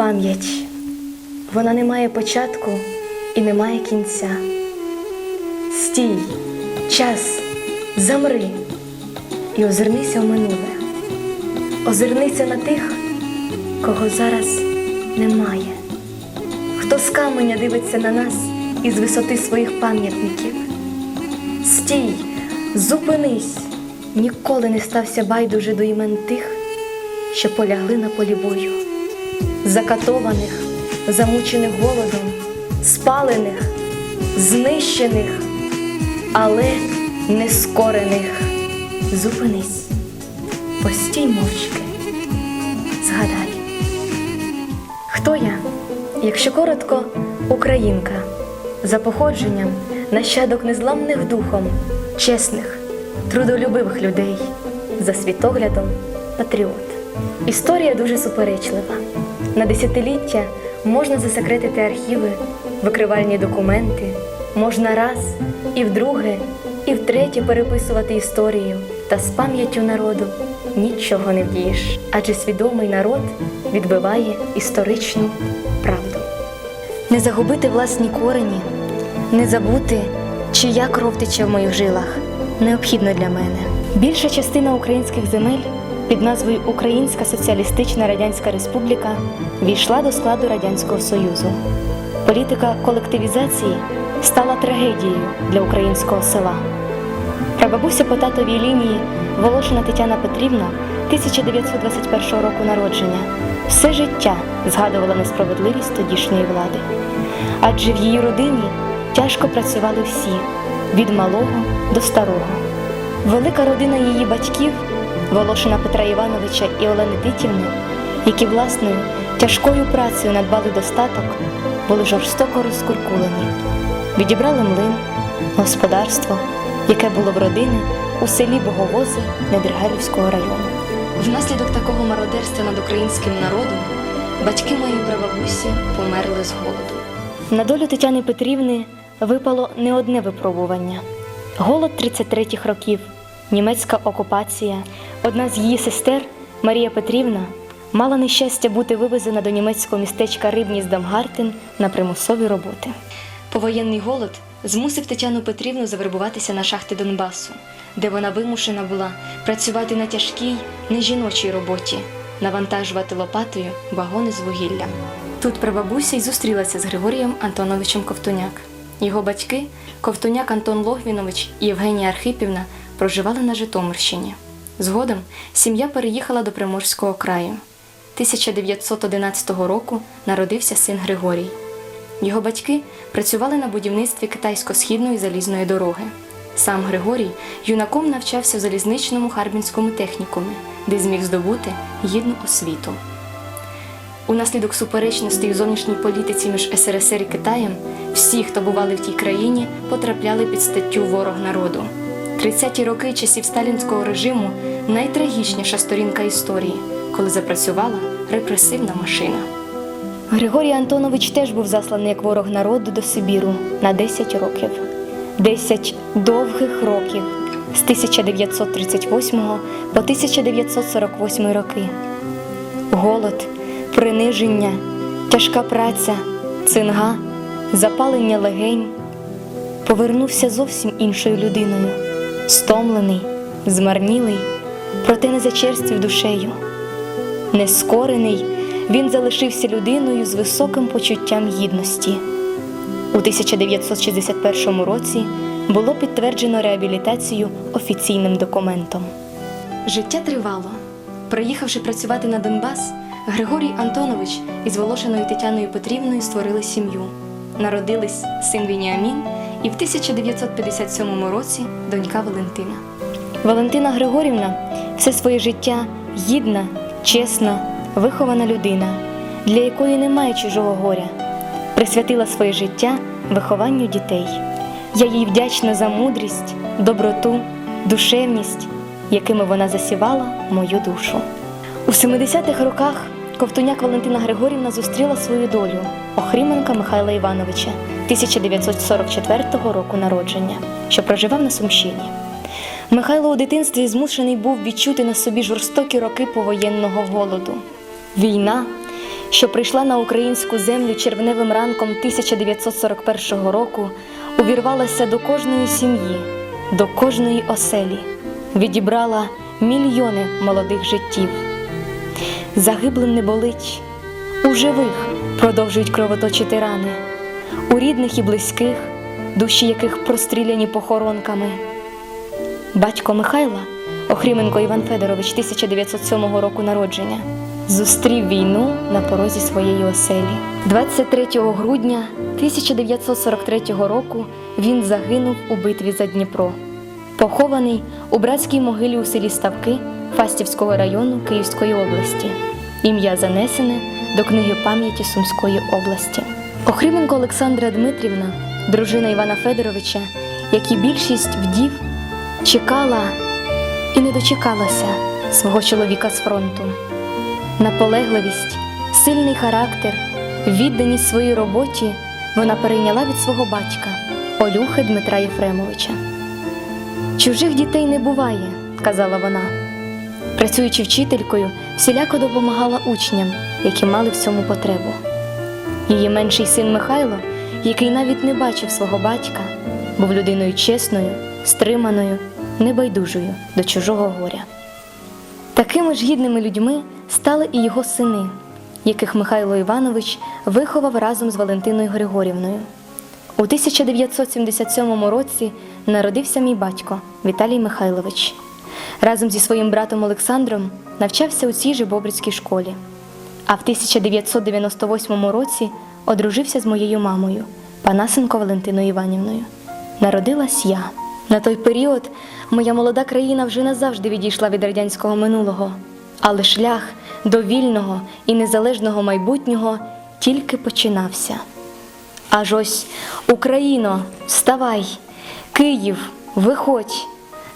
Пам'ять. Вона не має початку і не має кінця. Стій, час, замри і озирнися в минуле. Озирнися на тих, кого зараз немає. Хто з каменя дивиться на нас із висоти своїх пам'ятників. Стій, зупинись, ніколи не стався байдуже до імен тих, що полягли на полі бою, закатованих, замучених голодом, спалених, знищених, але нескорених. Зупинись, постій мовчки, згадай. Хто я? Якщо коротко, українка, за походженням нащадок незламних духом, чесних, трудолюбивих людей, за світоглядом патріот. Історія дуже суперечлива. На десятиліття можна засекретити архіви, викривальні документи, можна раз і вдруге, і втретє переписувати історію, та з пам'яттю народу нічого не вдієш, адже свідомий народ відбиває історичну правду. Не загубити власні корені, не забути, чия кров тече в моїх жилах, необхідно для мене. Більша частина українських земель під назвою Українська Соціалістична Радянська Республіка війшла до складу Радянського Союзу. Політика колективізації стала трагедією для українського села. Прабабуся по татовій лінії Волошина Тетяна Петрівна 1921 року народження все життя згадувала несправедливість тодішньої влади. Адже в її родині тяжко працювали всі від малого до старого. Велика родина її батьків, Волошина Петра Івановича і Олени Титівни, які власною тяжкою працею надбали достаток, були жорстоко розкуркулені. Відібрали млин, господарство, яке було в родини у селі Боговози Недригайлівського району. Внаслідок такого мародерства над українським народом батьки моєї прабабусі померли з голоду. На долю Тетяни Петрівни випало не одне випробування: голод 33-х років, німецька окупація. Одна з її сестер, Марія Петрівна, мала нещастя бути вивезена до німецького містечка Рибні з Дамгартен на примусові роботи. Повоєнний голод змусив Тетяну Петрівну завербуватися на шахти Донбасу, де вона вимушена була працювати на тяжкій, нежіночій роботі, навантажувати лопатою вагони з вугіллям. Тут прабабуся й зустрілася з Григорієм Антоновичем Ковтуняк. Його батьки, Ковтуняк Антон Логвінович і Євгенія Архипівна, проживали на Житомирщині. Згодом сім'я переїхала до Приморського краю. 1911 року народився син Григорій. Його батьки працювали на будівництві китайсько-східної залізної дороги. Сам Григорій юнаком навчався в залізничному Харбінському технікумі, де зміг здобути гідну освіту. Унаслідок суперечностей у зовнішній політиці між СРСР і Китаєм, всі, хто бували в тій країні, потрапляли під статтю ворог народу. 30-ті роки часів сталінського режиму найтрагічніша сторінка історії, коли запрацювала репресивна машина. Григорій Антонович теж був засланий як ворог народу до Сибіру на 10 років. 10 довгих років з 1938 по 1948 роки. Голод, приниження, тяжка праця, цинга, запалення легень. Повернувся зовсім іншою людиною, стомлений, змарнілий, проте не зачерствів душею. Нескорений, він залишився людиною з високим почуттям гідності. У 1961 році було підтверджено реабілітацію офіційним документом. Життя тривало. Приїхавши працювати на Донбас, Григорій Антонович із Волошиною Тетяною Петрівною створили сім'ю. Народились син Вініамін і в 1957 році донька Валентина. Валентина Григорівна все своє життя гідна, чесна, вихована людина, для якої немає чужого горя. Присвятила своє життя вихованню дітей. Я їй вдячна за мудрість, доброту, душевність, якими вона засівала мою душу. У 70-х роках Ковтуняк Валентина Григорівна зустріла свою долю Охріменка Михайла Івановича 1944 року народження, що проживав на Сумщині. Михайло у дитинстві змушений був відчути на собі жорстокі роки повоєнного голоду. Війна, що прийшла на українську землю червневим ранком 1941 року, увірвалася до кожної сім'ї, до кожної оселі, відібрала мільйони молодих життів. Загиблим не болить, у живих продовжують кровоточити рани, у рідних і близьких, душі яких простріляні похоронками. Батько Михайла, Охріменко Іван Федорович 1907 року народження, зустрів війну на порозі своєї оселі. 23 грудня 1943 року він загинув у битві за Дніпро, похований у братській могилі у селі Ставки Фастівського району Київської області. Ім'я занесене до книги пам'яті Сумської області. Охріменко Олександра Дмитрівна, дружина Івана Федоровича, як і більшість вдів, чекала і не дочекалася свого чоловіка з фронту. Наполегливість, сильний характер, відданість своїй роботі вона перейняла від свого батька Олюхи Дмитра Єфремовича. Чужих дітей не буває, казала вона. Працюючи вчителькою, всіляко допомагала учням, які мали в цьому потребу. Її менший син Михайло, який навіть не бачив свого батька, був людиною чесною, стриманою, небайдужою до чужого горя. Такими ж гідними людьми стали і його сини, яких Михайло Іванович виховав разом з Валентиною Григорівною. У 1977 році народився мій батько Віталій Михайлович. Разом зі своїм братом Олександром навчався у цій же Бобрицькій школі. А в 1998 році одружився з моєю мамою, Панасенко Валентиною Іванівною. Народилась я. На той період моя молода країна вже назавжди відійшла від радянського минулого, але шлях до вільного і незалежного майбутнього тільки починався. Аж ось Україно, вставай, Київ, виходь,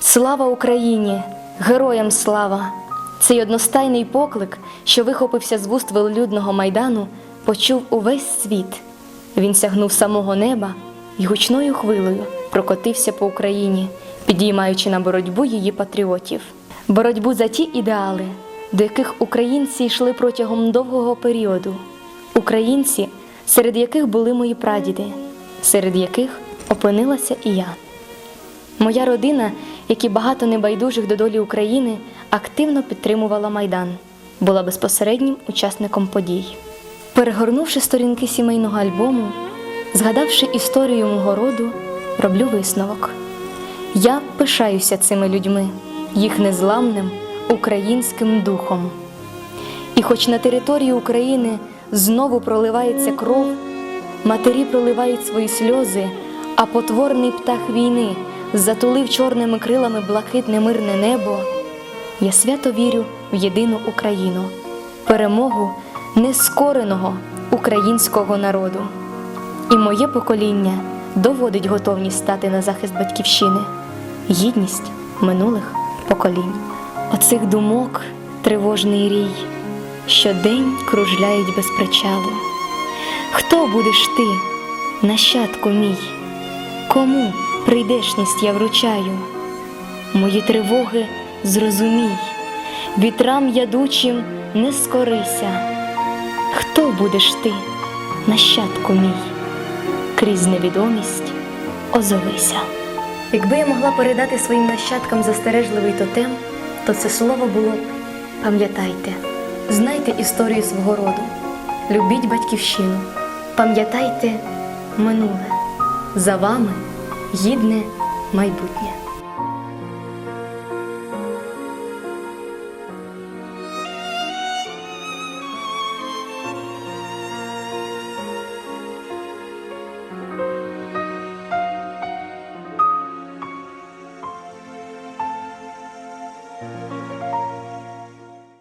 слава Україні, героям слава! Цей одностайний поклик, що вихопився з вуст велолюдного майдану, почув увесь світ. Він сягнув самого неба і гучною хвилею прокотився по Україні, підіймаючи на боротьбу її патріотів, боротьбу за ті ідеали, до яких українці йшли протягом довгого періоду, українці, серед яких були мої прадіди, серед яких опинилася і я. Моя родина, як і багато небайдужих до долі України, активно підтримувала Майдан, була безпосереднім учасником подій. Перегорнувши сторінки сімейного альбому, згадавши історію мого роду, роблю висновок. Я пишаюся цими людьми, їх незламним українським духом. І хоч на території України знову проливається кров, матері проливають свої сльози, а потворний птах війни затулив чорними крилами блакитне мирне небо, я свято вірю в єдину Україну, перемогу нескореного українського народу. І моє покоління доводить готовність стати на захист батьківщини, гідність минулих поколінь. Оцих думок тривожний рій, щодень кружляють без причалу. Хто будеш ти, нащадку мій? Кому прийдешність я вручаю? Мої тривоги зрозумій, вітрам ядучим не скорися. Хто будеш ти, нащадку мій? Крізь невідомість озовися. Якби я могла передати своїм нащадкам застережливий тотем, то це слово було б пам'ятайте, знайте історію свого роду, любіть батьківщину, пам'ятайте минуле, за вами гідне майбутнє.